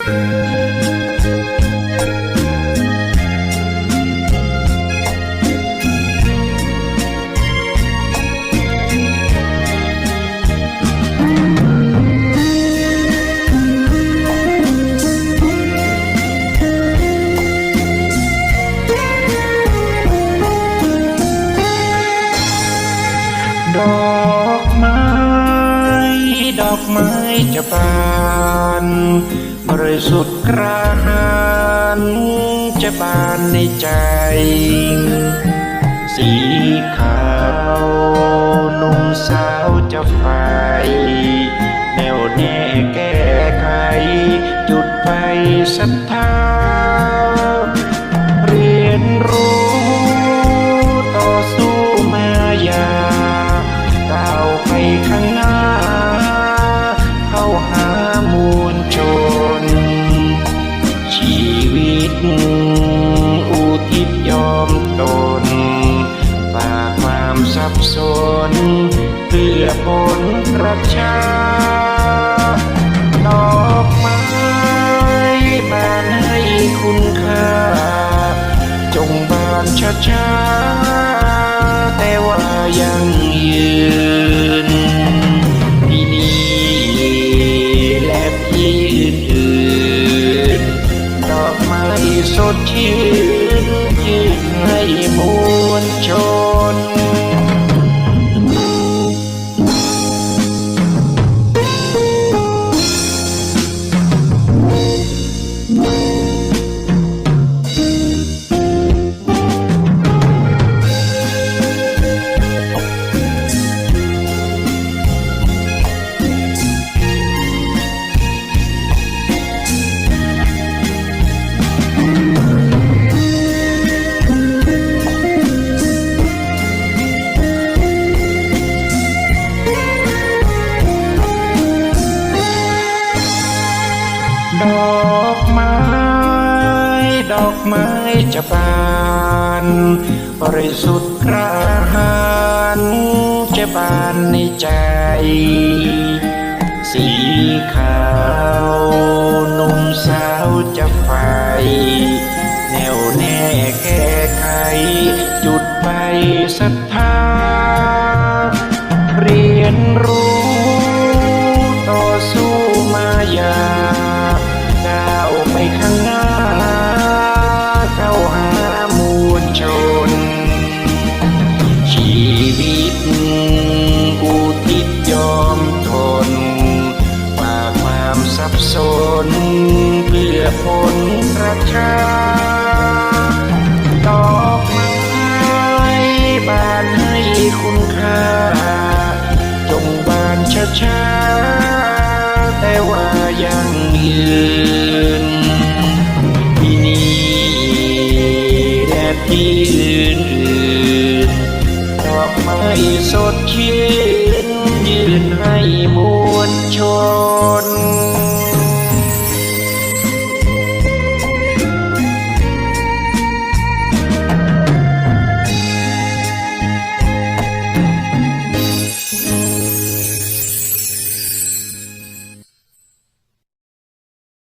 ด อกไม้จะบานบริสุทธิ์กระหานจะบานในใจ สีขาว นุ่มสาวจะไฟแนวแน่แก้ไข จุดไฟศรัทธา ผลประชาดอกไม้บานให้คุณค่า จงบานช้าๆแต่ว่ายังยืนที่นี่และที่อื่นดอกไม้สดชื่นยืนให้มวลชน ดอกไม้ ดอกไม้จะบานบริสุทธิ์กระหานจะบานในใจ สีขาวนุ่มสาวจะไฟแนวแน่แก้ไขจุดไปศรั ช้า แต่ว่ายังยืนที่นี่และที่อื่นๆดอกไม้สดชื่นยืนให้มวลชน